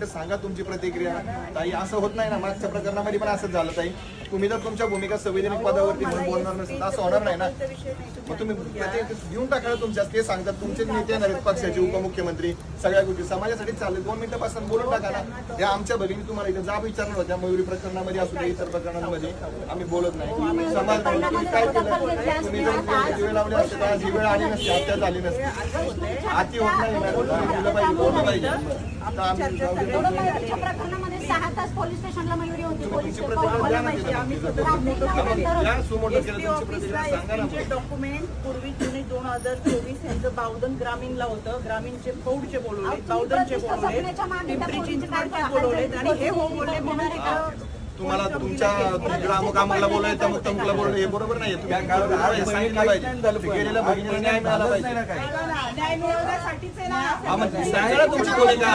मिनिटं सांगा तुमची प्रतिक्रिया. ताई असं होत नाही ना मागच्या प्रकरणामध्ये पण असंच झालं ताई. तुम्ही जर तुमच्या भूमिका संविधानिक पदावरती म्हणून बोलणार नसेल असं होणार नाही ना? मग तुम्ही प्रत्येक घेऊन टाका तुमच्या ते सांगतात तुमचे नेते येणार आहेत पक्षाचे उपमुख्यमंत्री सगळ्या गोष्टी. समाजासाठी चालले दोन मिनिटं पासून बोलून टाका ना. या आमच्या भगिनी तुम्हाला इथे जाब विचारणार होत्या मयुरी प्रकरणामध्ये असू दे इतर प्रकरणांमध्ये आम्ही बोलत नाही. समाज काय केलं? तुम्ही जर लावले असते तर आज ही वेळ आली नसते हत्या झाली नसते. आती होत नाही दिलं पाहिजे बोललं पाहिजे. आता आम्ही सहा तास पोलीस स्टेशनला मयुरी होती पोलीस डॉक्युमेंट पूर्वी जुने दोन हजार चोवीस यांचं बावधन ग्रामीणला होतं. ग्रामीणचे फौडचे बोलवले बावधनचे बोलवले त्या पिंपरी चिंचवडचे काय बोलवलेत आणि हे हो बोलले म्हणून तुम्हाला तुमच्या ग्रामक आम्हाला बोलायचं मग तमुकला हे बरोबर नाही. सांगितलं पाहिजे. गेलेल्या भगिनीला न्याय मिळाला पाहिजे. न्याय मिळवण्यासाठीच आहे ना मग सांगा ना तुमची भूमिका.